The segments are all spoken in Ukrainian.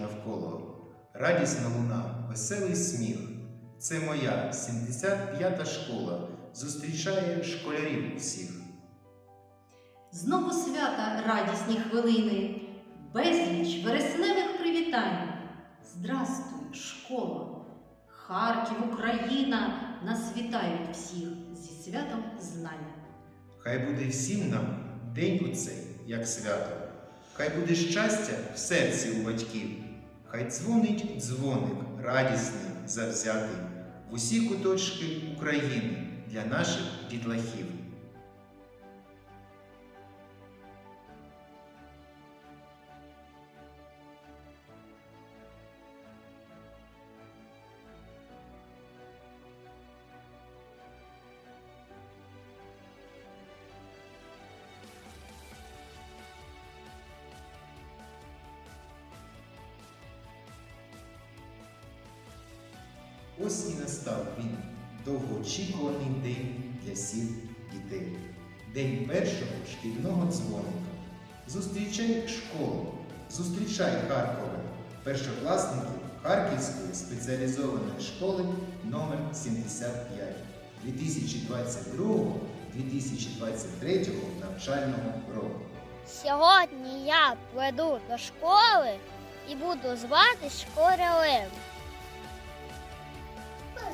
навколо, радісна луна, веселий сміх. Це моя 75-та школа зустрічає школярів усіх. Знову свята радісні хвилини, безліч вересневих привітань. Здрастуй, школа! Харків, Україна нас вітають всіх зі святом знань. Хай буде всім нам день у цей, як свято. Хай буде щастя в серці у батьків. Хай дзвонить дзвоник радісний, завзятий в усі куточки України для наших дітлахів. Ось і настав він довгоочікуваний день для всіх дітей. День першого шкільного дзвоника. Зустрічай школу, зустрічай Харкове, першокласників Харківської спеціалізованої школи номер 75 2022-2023 навчального року. Сьогодні я прийду до школи і буду звати школярем.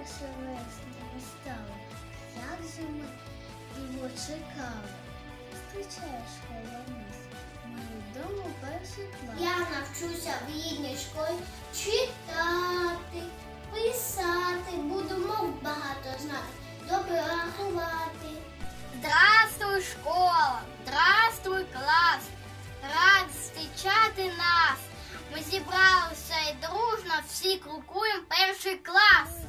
Перше вересня настало, як же ми його чекали. Зустрічає школа нас. Ми вдома перший клас. Я навчуся в рідній школі читати, писати, буду мов багато знати, добре рахувати. Здравствуй, школа! Здравствуй, клас! Рад зустрічати нас! Ми зібралися і дружно всі крокуємо перший клас!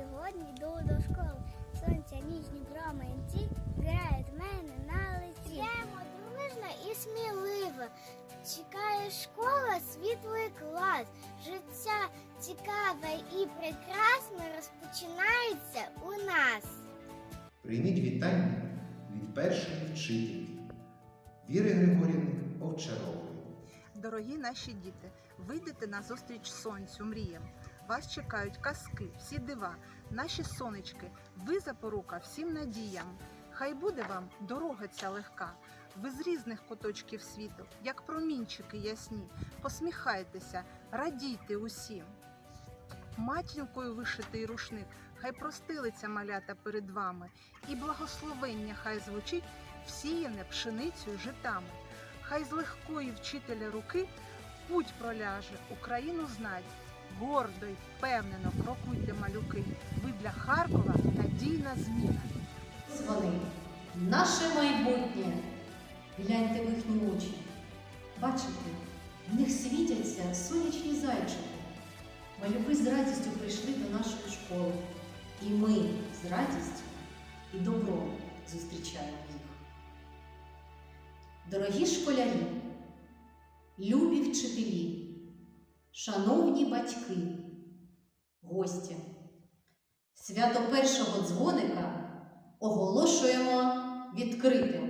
Сьогодні йду до школи. Сонця ніжні промінці грають в мене на лиці. Йдемо дружно і сміливо. Чекає школа, світлий клас. Життя цікаве і прекрасне розпочинається у нас. Прийміть вітання від першої вчительки Віри Григорівни Овчарової. Дорогі наші діти, вийдете на зустріч сонцю, мріям. Вас чекають казки, всі дива, наші сонечки, ви запорука всім надіям. Хай буде вам дорога ця легка. Ви з різних куточків світу, як промінчики ясні. Посміхайтеся, радійте усім. Матінкою вишитий рушник, хай простилиться малята перед вами, і благословення хай звучить всіяне пшеницею житами. Хай з легкої вчителя руки путь проляже, Україну знать. Гордо й впевнено крокуйте малюки. Ви для Харкова надійна зміна. Вони, наше майбутнє. Гляньте в їхні очі. Бачите, в них світяться сонячні зайчики. Малюки з радістю прийшли до нашої школи. І ми з радістю і добром зустрічаємо їх. Дорогі школярі, любі вчителі, шановні батьки, гості, свято першого дзвоника оголошуємо відкритим.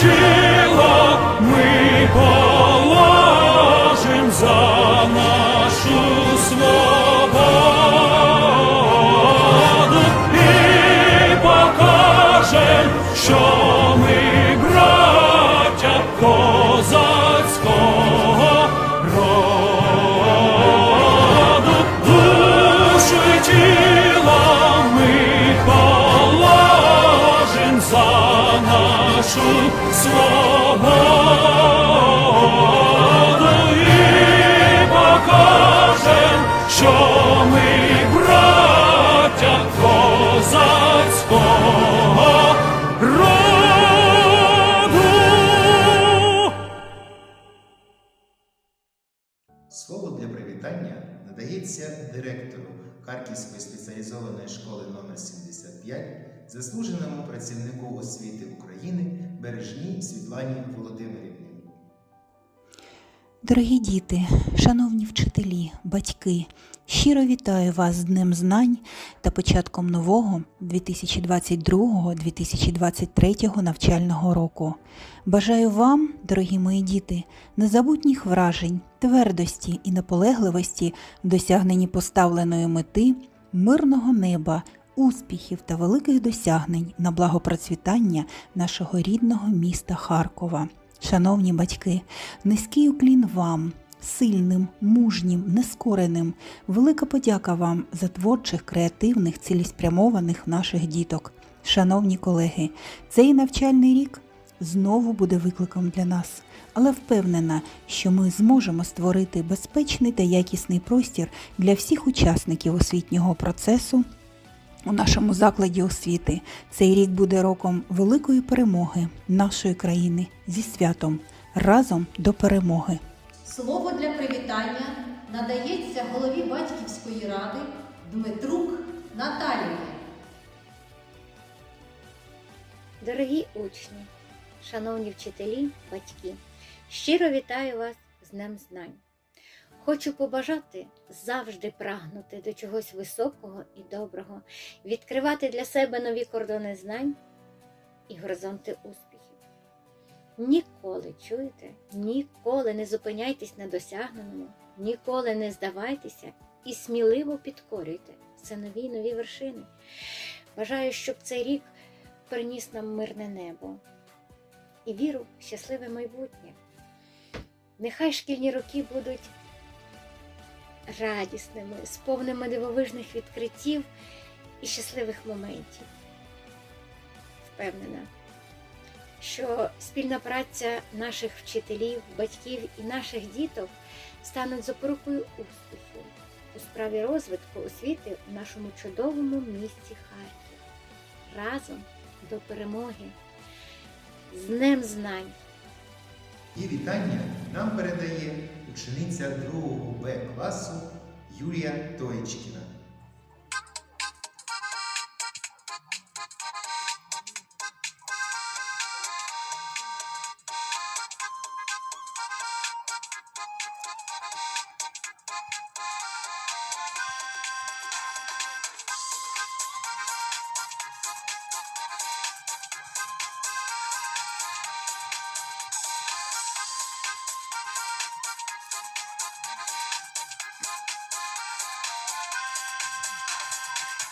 тіло 75 заслуженому працівнику освіти України Бережній Світлані Володимирівні. Дорогі діти, шановні вчителі, батьки, щиро вітаю вас з Днем Знань та початком нового 2022-2023 навчального року. Бажаю вам, дорогі мої діти, незабутніх вражень, твердості і наполегливості в досягненні поставленої мети, мирного неба, успіхів та великих досягнень на благо процвітання нашого рідного міста Харкова. Шановні батьки, низький уклін вам, сильним, мужнім, нескореним. Велика подяка вам за творчих, креативних, цілеспрямованих наших діток. Шановні колеги, цей навчальний рік знову буде викликом для нас, але впевнена, що ми зможемо створити безпечний та якісний простір для всіх учасників освітнього процесу у нашому закладі освіти. Цей рік буде роком великої перемоги нашої країни зі святом разом до перемоги. Слово для привітання надається голові батьківської ради Дмитрук Наталії. Дорогі учні, шановні вчителі, батьки, щиро вітаю вас з Днем Знань. Хочу побажати завжди прагнути до чогось високого і доброго, відкривати для себе нові кордони знань і горизонти успіхів. Ніколи чуєте, ніколи не зупиняйтесь на досягненому, ніколи не здавайтеся і сміливо підкорюйте все нові нові вершини. Бажаю, щоб цей рік приніс нам мирне небо і віру в щасливе майбутнє. Нехай шкільні роки будуть радісними, сповними дивовижних відкриттів і щасливих моментів. Впевнена, що спільна праця наших вчителів, батьків і наших діток стануть запорукою успіху у справі розвитку освіти в нашому чудовому місті Харків. Разом до перемоги. З Днем Знань! І вітання нам передає учениця 2 Б класу Юлія Тоєчкіна.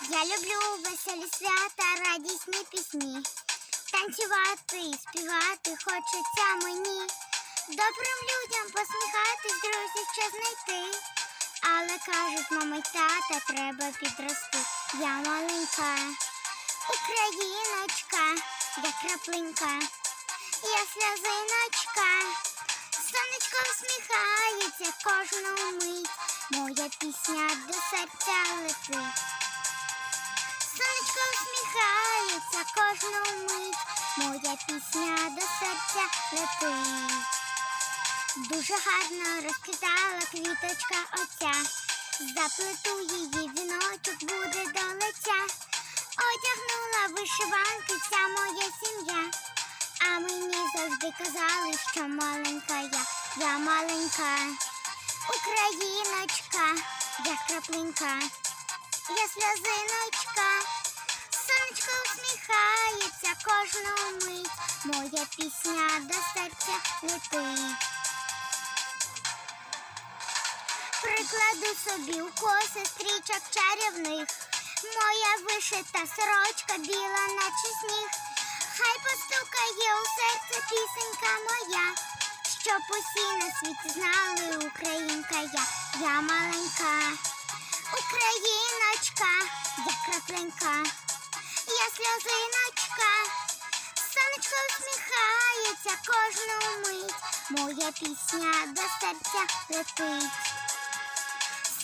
Я люблю веселі свята, радісні пісні. Танцювати, співати хочеться мені. Добрим людям посміхатись, друзів що знайти. Але кажуть, мама й тата, треба підрости. Я маленька, Україночка, я краплинка, я сльозиночка. Сонечко всміхається кожну мить. Моя пісня до серця летить. Усміхається кожну мить, моя пісня до серця летить. Дуже гарно розквітала квіточка оця, заплету її віночок буде до лиця. Одягнула вишиванки вся моя сім'я, а мені завжди казали, що маленька я, я маленька, Україночка, я краплинка. Я сльозиночка, сонечко усміхається кожну мить, моя пісня до серця летить. Прикладу собі у коси стрічок чарівних, моя вишита сорочка біла, наче сніг. Хай постукає у серце пісенька моя, щоб усі на світі знали, українка я, я маленька. Україночка, я крапленька, сльозиночка, сонечко усміхається. кожну мить. Моя пісня до серця летить.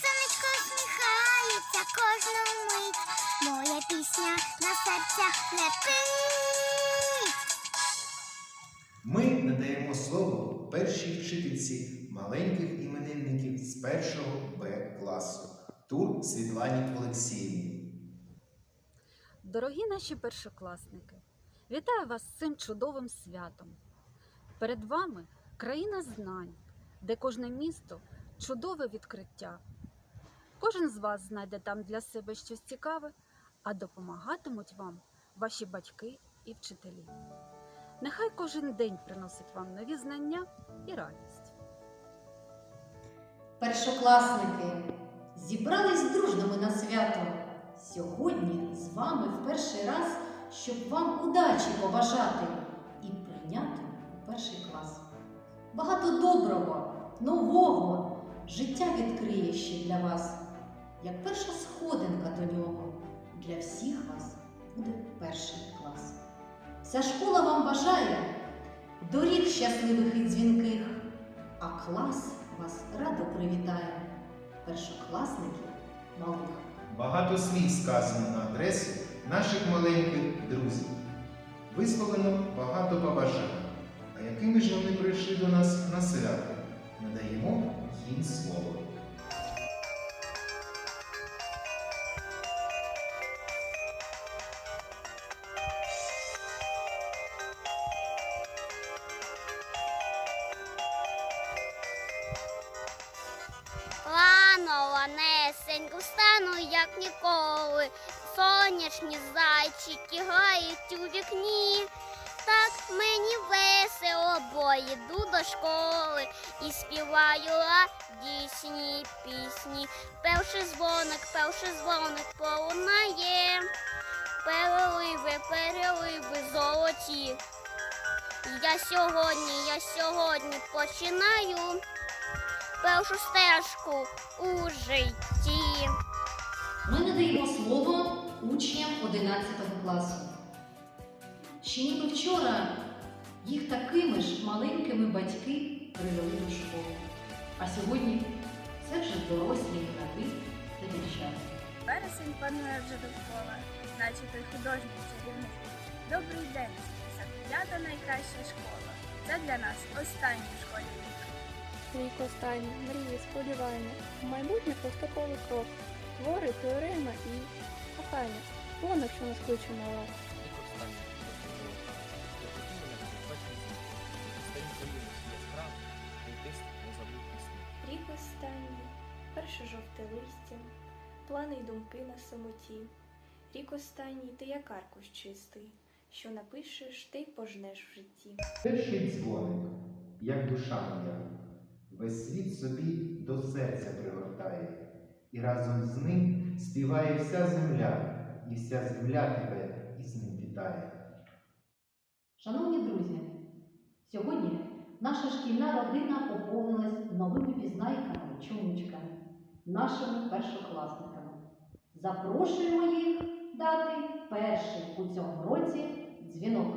Сонечко усміхається кожну мить. Моя пісня на серця летить. Ми надаємо слово першій вчительці маленьких іменинників з першого Б класу Тур Світлані Олексіївні. Дорогі наші першокласники, вітаю вас з цим чудовим святом. Перед вами країна знань, де кожне місто чудове відкриття. Кожен з вас знайде там для себе щось цікаве, а допомагатимуть вам ваші батьки і вчителі. Нехай кожен день приносить вам нові знання і радість. Першокласники, зібрались дружно ми на свято. Сьогодні з вами в перший раз, щоб вам удачі побажати і прийняти у перший клас. Багато доброго, нового життя відкриє ще для вас, як перша сходинка до нього. Для всіх вас буде перший клас. Вся школа вам бажає доріг щасливих і дзвінких, а клас вас радо привітає. Першокласників малих. Багато слів сказано на адресу наших маленьких друзів. Висловлено багато побажань. А якими ж вони прийшли до нас на свято? Надаємо їм слово. Як ніколи. Сонячні зайчики грають у вікні. Так мені весело, бо йду до школи і співаю радісні пісні. Перший дзвоник, перший дзвоник полунає. Переливи, переливи золоті. Я сьогодні, я сьогодні починаю першу стежку у житті. Ми надаємо слово учням 11 класу. Ще ніби вчора їх такими ж маленькими батьки привели до школи. А сьогодні це вже дорослі брати та дівчата. Вересень панує вже довкола, значить той художній чарівник. Добрий день, п'ята найкраща школа. Це для нас останній школі рік. Рік останній, мрії, сподівання, в майбутнє поступовий крок, твори, теорема і кохання. Вон, що нас кличе вас. Рік останній, перше жовте листя, плани й думки на самоті. Рік останній ти як аркуш чистий, що напишеш, ти й пожнеш в житті. Перший дзвоник, як душа моя, весь світ собі до серця пригортає, і разом з ним співає вся земля, і вся земля тебе із ним вітає. Шановні друзі, сьогодні наша шкільна родина поповнилась новими пізнайками, чумучками, нашими першокласниками. Запрошуємо їх дати перший у цьому році дзвінок.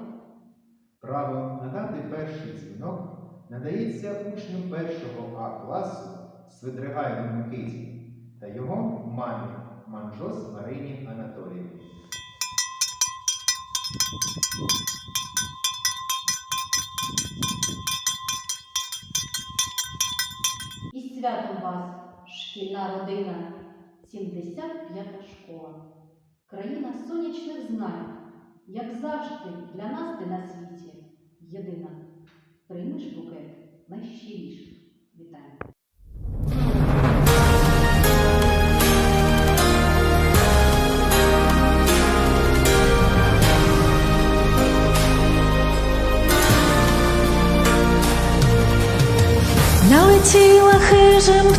Право надати перший дзвінок надається учню першого А класу Свидригайлу Микиті та його мамі Манжос Марині Анатоліївні. І святом вас, шкільна родина, 75-та школа, країна сонячних знань, як завжди, для нас ти на світі єдина. Приймеш букет найщиріших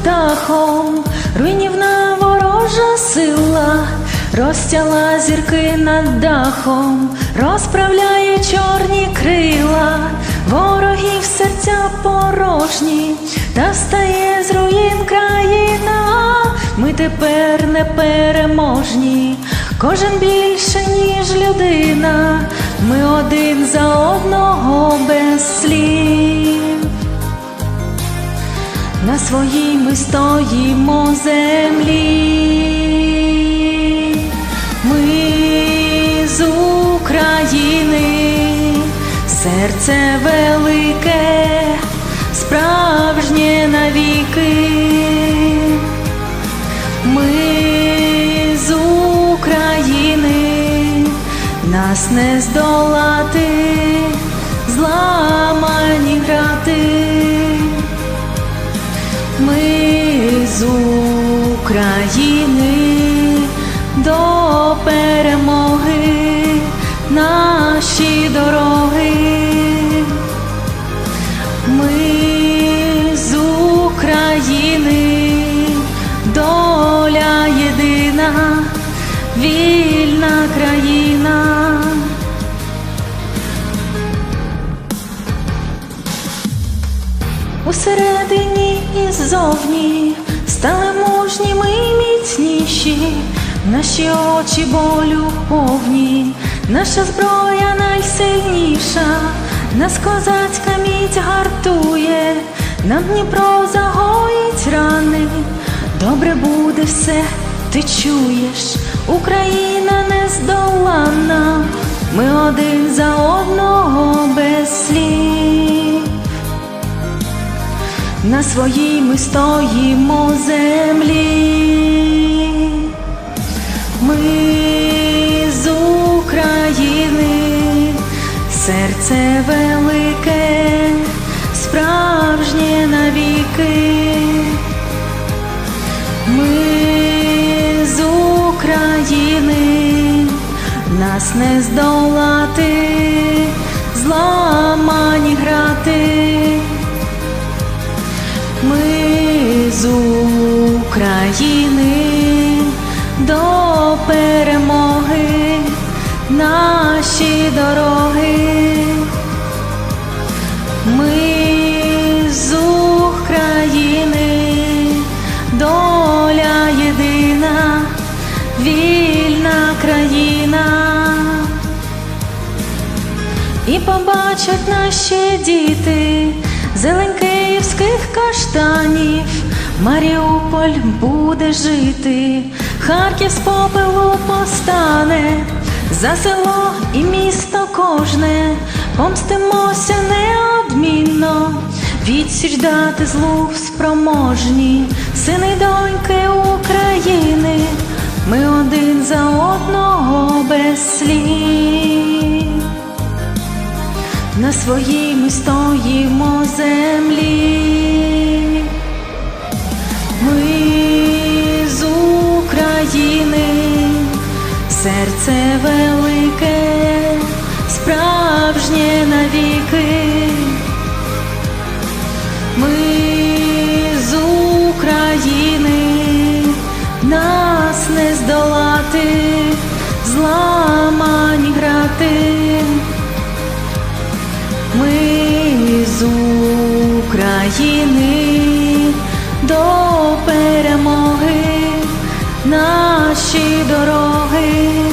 птахом, руйнівна ворожа сила, розтяла зірки над дахом, розправляє чорні крила, ворогів серця порожні, та стає з руїн країна. Ми тепер не переможні, кожен більше, ніж людина, ми один за одного без слів. На своїй ми стоїмо землі. Ми з України, серце велике, справжнє навіки. Ми з України, нас не здолати, Ми з України до перемоги наші дороги. І ззовні стали мужніми й міцніші, наші очі болю повні, наша зброя найсильніша, нас козацька міць гартує, нам Дніпро загоїть рани, добре буде все, ти чуєш, Україна нездоланна, ми один за одного без слів. На своїй ми стоїмо землі. Ми з України, серце велике, справжнє навіки. Ми з України, нас не здолати, зламані грати. України до перемоги наші дороги. Ми з України доля єдина, вільна країна. І побачать наші діти зелень київських каштанів, Маріуполь буде жити, Харків з попелу постане, за село і місто кожне, помстимося неодмінно, відсіч дати злу спроможні, сини доньки України, ми один за одного без слів. На своїй ми стоїмо землі. Серце велике, справжнє навіки. Ми з України, нас не здолати, зламані грати. Ми з України до перемоги наші дороги.